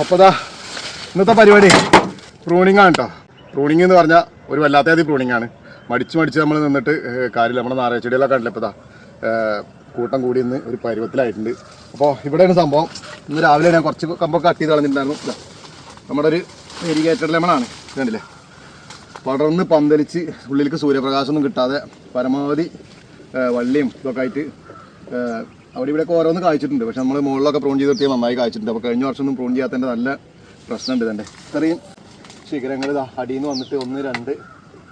അപ്പോൾ ദാ ഇന്നത്തെ പരിപാടി. പ്രൂണിംഗ് ആണ് കേട്ടോ പ്രൂണിംഗ് എന്ന് പറഞ്ഞാൽ ഒരു വല്ലാത്ത അതി പ്രൂണിംഗ് ആണ്. മടിച്ച് മടിച്ച് നമ്മൾ നിന്നിട്ട് കാര്യമില്ല. നമ്മുടെ നാരായ ചെടികളൊക്കെ കണ്ടില്ല ഇപ്പോൾ ദാ കൂട്ടം കൂടി ഇന്ന് ഒരു പരുവത്തിലായിട്ടുണ്ട്. അപ്പോൾ ഇവിടെയാണ് സംഭവം. ഇന്ന് രാവിലെ ഞാൻ കുറച്ച് കമ്പൊക്കെ കട്ട് ചെയ്ത് കളഞ്ഞിട്ടുണ്ടായിരുന്നു. നമ്മുടെ ഒരു എരിഗേറ്റഡ് ലെമണാണ് കണ്ടില്ലേ? പടർന്ന് പന്തലിച്ച് ഉള്ളിലേക്ക് സൂര്യപ്രകാശമൊന്നും കിട്ടാതെ പരമാവധി വള്ളിയും ഇതൊക്കെ ആയിട്ട് അവിടെ ഇവിടെ ഇവിടെയൊക്കെ ഓരോന്ന് കായ്ച്ചിട്ടുണ്ട്. പക്ഷെ നമ്മൾ മുകളിലൊക്കെ പ്രൂൺ ചെയ്ത് നിർത്തിയാൽ നന്നായി കായ്ച്ചിട്ടുണ്ട്. അപ്പോൾ കഴിഞ്ഞ വർഷമൊന്നും പ്രൂൺ ചെയ്യാത്തതിന്റെ നല്ല പ്രശ്നമുണ്ട് ഇതെന്റെ ഇത്രയും ശിഖരങ്ങൾ അടിയിൽ വന്നിട്ട് ഒന്ന് രണ്ട്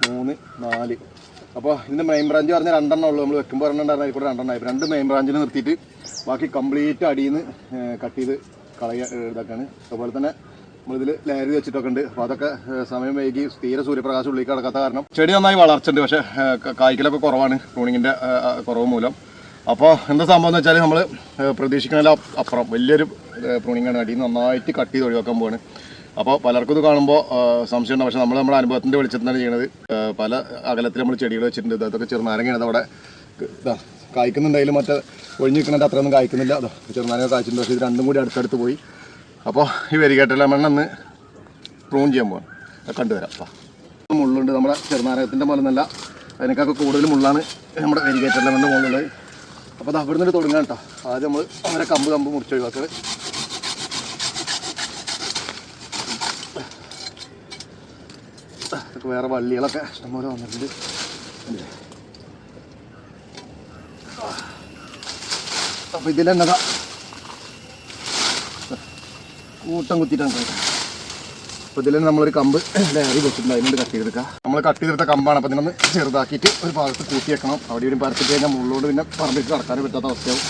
മൂന്ന് നാല്. അപ്പോൾ ഇതിന്റെ മെയിൻ ബ്രാഞ്ച് പറഞ്ഞാൽ രണ്ടെണ്ണം ഉള്ളൂ. നമ്മൾ വെക്കുമ്പോൾ അതിൽ കൂടെ രണ്ടെണ്ണം ആയി. രണ്ട് മെയിൻ ബ്രാഞ്ചിൽ നിർത്തിയിട്ട് ബാക്കി കംപ്ലീറ്റ് അടിയിൽ നിന്ന് കട്ട് ചെയ്ത് കളയ ഇതൊക്കെയാണ് അതുപോലെ തന്നെ നമ്മളിതിൽ ലഹരി വെച്ചിട്ടൊക്കെ ഉണ്ട്. അപ്പോൾ അതൊക്കെ സമയം വൈകി തീരെ സൂര്യപ്രകാശം ഉള്ളിൽ കിടക്കാത്ത കാരണം ചെടി നന്നായി വളർച്ചുണ്ട് പക്ഷേ കായ്ക്കലൊക്കെ കുറവാണ്. പ്രൂണിങ്ങിന്റെ കുറവ് മൂലം. അപ്പോൾ എന്താ സംഭവം എന്ന് വെച്ചാൽ നമ്മൾ പ്രതീക്ഷിക്കുന്നതിൽ അപ്പുറം വലിയൊരു പ്രൂണിങ്ങാണ് അടിയിൽ നിന്ന് നന്നായിട്ട് കട്ട് ചെയ്ത് ഒഴിവാക്കാൻ പോവാണ്. അപ്പോൾ പലർക്കും ഇത് കാണുമ്പോൾ സംശയമുണ്ട് പക്ഷേ നമ്മൾ നമ്മുടെ അനുഭവത്തിന്റെ വെളിച്ചത്തിനാണ് ചെയ്യുന്നത് ഏഹ്, പല അകലത്തിൽ നമ്മൾ ചെടികൾ വെച്ചിട്ടുണ്ട്. അതൊക്കെ ചെറുനാരങ്ങയാണ്. അവിടെ കായ്ക്കുന്നുണ്ടെങ്കിലും മറ്റേ ഒഴിഞ്ഞ് നിൽക്കുന്നതിന്റെ അത്രയൊന്നും കായ്ക്കുന്നില്ല. അതോ ചെറുനാരങ്ങ കായ്ച്ചിട്ടുണ്ട്. പക്ഷേ ഇത് രണ്ടും കൂടി അടുത്തടുത്ത് പോയി. അപ്പോൾ ഈ വരികേട്ടെല്ലാം ലെമൺ അന്ന് പ്രൂൺ ചെയ്യാൻ പോവാണ്. കണ്ടുവരാം. വാ. മുള്ളുണ്ട്. നമ്മുടെ ചെറുനാരകത്തിന്റെ പോലെ നല്ല അതിനേക്കാൾ കൂടുതൽ മുള്ളാണ് നമ്മുടെ വരികേറ്റെല്ലാം മണ്ണ് മുകളിലുള്ളത്. അപ്പോൾ അത് അവിടെ നിന്ന് തുടങ്ങാം കേട്ടോ. ആദ്യം നമ്മൾ അവരെ കമ്പ് കമ്പ് മുറിച്ച് വേറെ വള്ളികളൊക്കെ ഇഷ്ടംപോലെ വന്നിട്ടുണ്ട്. അപ്പൊ അപ്പോൾ ഇതിലെന്നതാ? കൂട്ടം കുത്തിയിട്ടാണ് കേട്ടോ അപ്പോൾ ഇതിൽ നമ്മളൊരു കമ്പ് ലേറി വെച്ചിട്ടുണ്ട്. അതിനോട് കട്ട് ചെയ്തെടുക്കുക നമ്മൾ കട്ട് ചെയ്തെടുത്ത കമ്പാണ്. അപ്പോൾ ഇതിനൊന്ന് ചെറുതാക്കിയിട്ട് ഒരു ഭാഗത്ത് കൂട്ടി വെക്കണം. അവിടെ ഒരു പരത്തിട്ട് കഴിഞ്ഞാൽ മുകളിലോട് പിന്നെ പറമ്പിട്ട് കടക്കാൻ പറ്റാത്ത അവസ്ഥയാവും.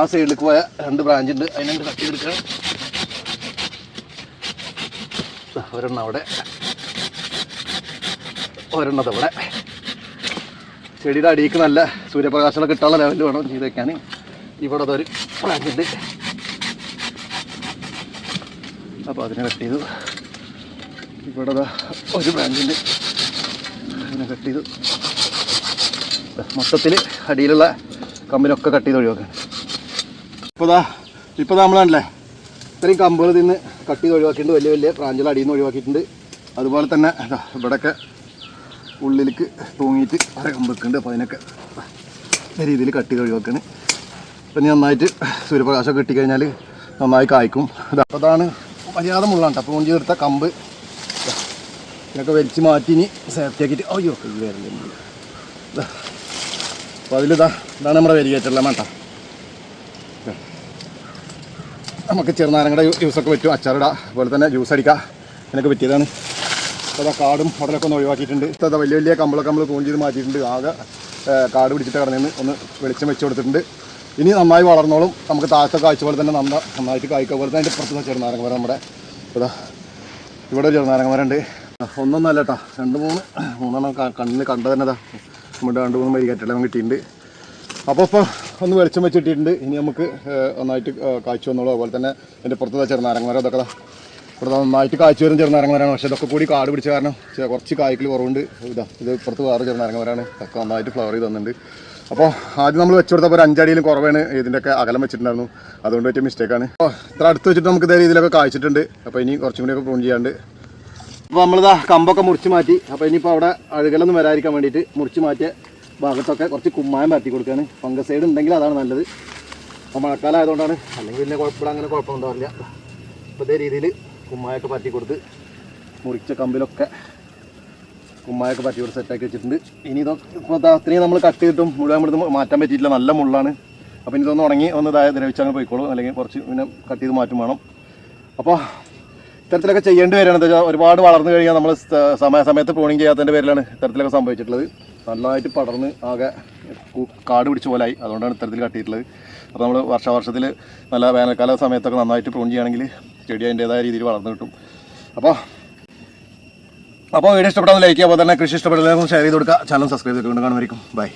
ആ സൈഡിലേക്ക് പോയ രണ്ട് ബ്രാഞ്ച് ഉണ്ട് അതിനെ കട്ട് ചെയ്തെടുക്കുക ദാ ഒരെണ്ണം അവിടെ. ഒരെണ്ണത് അവിടെ ചെടിയുടെ അടിയിലേക്ക് നല്ല സൂര്യപ്രകാശം കിട്ടാനുള്ള ലെവലിൽ വേണം ചെയ്ത് വെക്കാൻ ഇവിടെ അതൊരു പ്ലാന്റ് ഉണ്ട്. അപ്പോൾ അതിനെ കട്ട് ചെയ്തു. ഇവിടെ ഒരു ബ്രാഞ്ചിന്റെ അതിനെ കട്ട് ചെയ്തു. മൊത്തത്തിൽ അടിയിലുള്ള കമ്പിനൊക്കെ കട്ട് ചെയ്ത് ഒഴിവാക്കാൻ ഇപ്പോൾ ദാ ഇപ്പോൾ നമ്മളാണല്ലേ? ഇത്രയും കമ്പുകൾ തിന്ന് കട്ട് ചെയ്ത് ഒഴിവാക്കിയിട്ടുണ്ട്. വലിയ വലിയ ബ്രാഞ്ചുകൾ അടിയിൽ നിന്ന് ഒഴിവാക്കിയിട്ടുണ്ട്. അതുപോലെ തന്നെ ഇവിടെയൊക്കെ ഉള്ളിലേക്ക് തൂങ്ങിയിട്ട് അര കമ്പൊക്കെയുണ്ട് അപ്പോൾ അതിനൊക്കെ രീതിയിൽ കട്ടി അപ്പം ഇനി നന്നായിട്ട് സൂര്യപ്രകാശം കിട്ടിക്കഴിഞ്ഞാൽ നന്നായി കായ്ക്കും. അപ്പോൾ അതാണ് മര്യാദ മുള്ളാണ് അപ്പോൾ മുഞ്ചി എടുത്ത കമ്പ്. ഇതൊക്കെ വലിച്ച് മാറ്റി ഇനി സേഫ്റ്റി ആക്കിയിട്ട് അയ്യോ വരില്ല അപ്പോൾ അതിലിതാ ഇതാണ് നമ്മുടെ വരികേറ്റുള്ള മട്ട. നമുക്ക് ചെറുനാരങ്ങയുടെ ജ്യൂസൊക്കെ പറ്റും. അച്ചാറിടാം. അതുപോലെ തന്നെ ജ്യൂസ് അടിക്കാം. ഇതിനൊക്കെ പറ്റിയതാണ്. അതാ കാടും ഉടലൊക്കെ ഒന്ന് ഒഴിവാക്കിയിട്ടുണ്ട്. ഇതാ വലിയ വലിയ കമ്പളൊക്കെ നമ്മൾ തൂൺ ചെയ്ത് മാറ്റിയിട്ടുണ്ട്. ആകെ കാട് പിടിച്ചിട്ട് കടന്നു ഒന്ന് വെളിച്ചം വെച്ച് കൊടുത്തിട്ടുണ്ട്. ഇനി നന്നായി വളർന്നോളും. നമുക്ക് താഴത്തെ കാഴ്ച പോലെ തന്നെ നന്ന നന്നായിട്ട് കായ്ക്കുക പോലെ തന്നെ അതിന്റെ പുറത്തുനിന്ന് ചെറുനാരങ്ങ മരം നമ്മുടെ ഇതാ ഇവിടെ ചെറുനാരങ്ങ മരം ഉണ്ട് ഒന്നൊന്നല്ല കേട്ടോ. രണ്ട് മൂന്ന് മൂന്നെണ്ണം കണ്ണിന് കണ്ട തന്നെ ഇതാ നമ്മുടെ രണ്ട് മൂന്ന് മരിക്കറ്റെല്ലാം കിട്ടിയിട്ടുണ്ട്. അപ്പോൾ ഇപ്പോൾ ഒന്ന് വെളിച്ചം വെച്ചിട്ടിട്ടുണ്ട് ഇനി നമുക്ക് നന്നായിട്ട് കാഴ്ച വന്നോളൂ. അതുപോലെ തന്നെ എന്റെ പുറത്ത് ചെറുനാരങ്ങ മരം ഇതൊക്കെ ഇവിടെ നന്നായിട്ട് കാഴ്ച വരും ചെറുനാരങ്ങ മരമാണ് പക്ഷേ ഇതൊക്കെ കൂടി കാട് പിടിച്ച കാരണം കുറച്ച് കായ്ക്കൽ കുറവുണ്ട്. ഇതാ ഇത് ഇപ്പുറത്ത് വേറെ ചെറുനാരങ്ങ മരമാണ് ഇതൊക്കെ നന്നായിട്ട് ഫ്ലവർ ചെയ്ത് തന്നിട്ടുണ്ട്. അപ്പോൾ ആദ്യം നമ്മൾ വെച്ച് കൊടുത്തപ്പോൾ ഒരു അഞ്ചടിയിലും കുറവാണ്. ഇതിന്റെയൊക്കെ അകലം വെച്ചിട്ടുണ്ടായിരുന്നു. അതുകൊണ്ട് പറ്റിയ മിസ്റ്റേക്കാണ് അപ്പോൾ ഇത്ര അടുത്ത് വെച്ചിട്ട് നമുക്ക് ഇതേ രീതിയിലൊക്കെ കായ്ച്ചിട്ടുണ്ട്. അപ്പോൾ ഇനി കുറച്ചും കൂടിയൊക്കെ പ്രൂൺ ചെയ്യാണ്ട്. അപ്പോൾ നമ്മളിതാ കമ്പൊക്കെ മുറിച്ച് മാറ്റി. അപ്പോൾ ഇനിയിപ്പോൾ അവിടെ അഴുകലൊന്നും വരാതിരിക്കാൻ വേണ്ടിയിട്ട് മുറിച്ച് മാറ്റിയ ഭാഗത്തൊക്കെ കുറച്ച് കുമ്മായം പരത്തി കൊടുക്കുകയാണ് ഫംഗസൈഡ് ഉണ്ടെങ്കിൽ അതാണ് നല്ലത്. അപ്പോൾ മഴക്കാലം ആയതുകൊണ്ടാണ്. അല്ലെങ്കിൽ പിന്നെ കുഴപ്പമില്ല അങ്ങനെ കുഴപ്പമുണ്ടാവില്ല അപ്പോൾ ഇതേ രീതിയിൽ കുമ്മായൊക്കെ പറ്റി കൊടുത്ത് മുറിച്ച കമ്പിലൊക്കെ കുമ്മായൊക്കെ പറ്റി കൊടുത്ത് സെറ്റാക്കി വെച്ചിട്ടുണ്ട്. ഇനി ഇതൊക്കെ ഇപ്പോൾ അത്രയും നമ്മൾ കട്ട് ചെയ്തിട്ടും മുഴുവൻ ഇവിടുന്ന് മാറ്റാൻ പറ്റിയിട്ടില്ല. നല്ല മുള്ളാണ്. അപ്പോൾ ഇനി ഇതൊന്ന് ഉണങ്ങി ഒന്ന് ഇതായ ദ്രവിച്ചങ്ങ് പോയിക്കോളും. അല്ലെങ്കിൽ കുറച്ച് പിന്നെ കട്ട് ചെയ്ത് മാറ്റും വേണം. അപ്പോൾ ഇത്തരത്തിലൊക്കെ ചെയ്യേണ്ടി വരികയാണ്. എന്താ വെച്ചാൽ ഒരുപാട് വളർന്നു കഴിഞ്ഞാൽ നമ്മൾ സമയ സമയത്ത് പ്രൂണിങ് ചെയ്യാത്തതിന്റെ പേരിലാണ് ഇത്തരത്തിലൊക്കെ സംഭവിച്ചിട്ടുള്ളത്. നല്ലതായിട്ട് പടർന്ന് ആകെ കാട് പിടിച്ച പോലായി. അതുകൊണ്ടാണ് ഇത്തരത്തിൽ കട്ടിയിട്ടുള്ളത് അപ്പോൾ നമ്മൾ വർഷാവർഷത്തിൽ നല്ല വേനൽക്കാല സമയത്തൊക്കെ നന്നായിട്ട് പ്രൂൺ ചെയ്യുകയാണെങ്കിൽ ചെടി അതിന്റേതായ രീതിയിൽ വളർന്നു കിട്ടും. അപ്പോൾ അപ്പോൾ വീഡിയോ ഇഷ്ടപ്പെട്ടാൽ ലൈക്ക് ചെയ്യുക അപ്പോൾ തന്നെ കൃഷി ഇഷ്ടപ്പെടുന്നതിനും ഷെയർ ചെയ്ത് കൊടുക്കുക. ചാനൽ സബ്സ്ക്രൈബ് ചെയ്തുകൊണ്ട് കാണുമായിരിക്കും ബൈ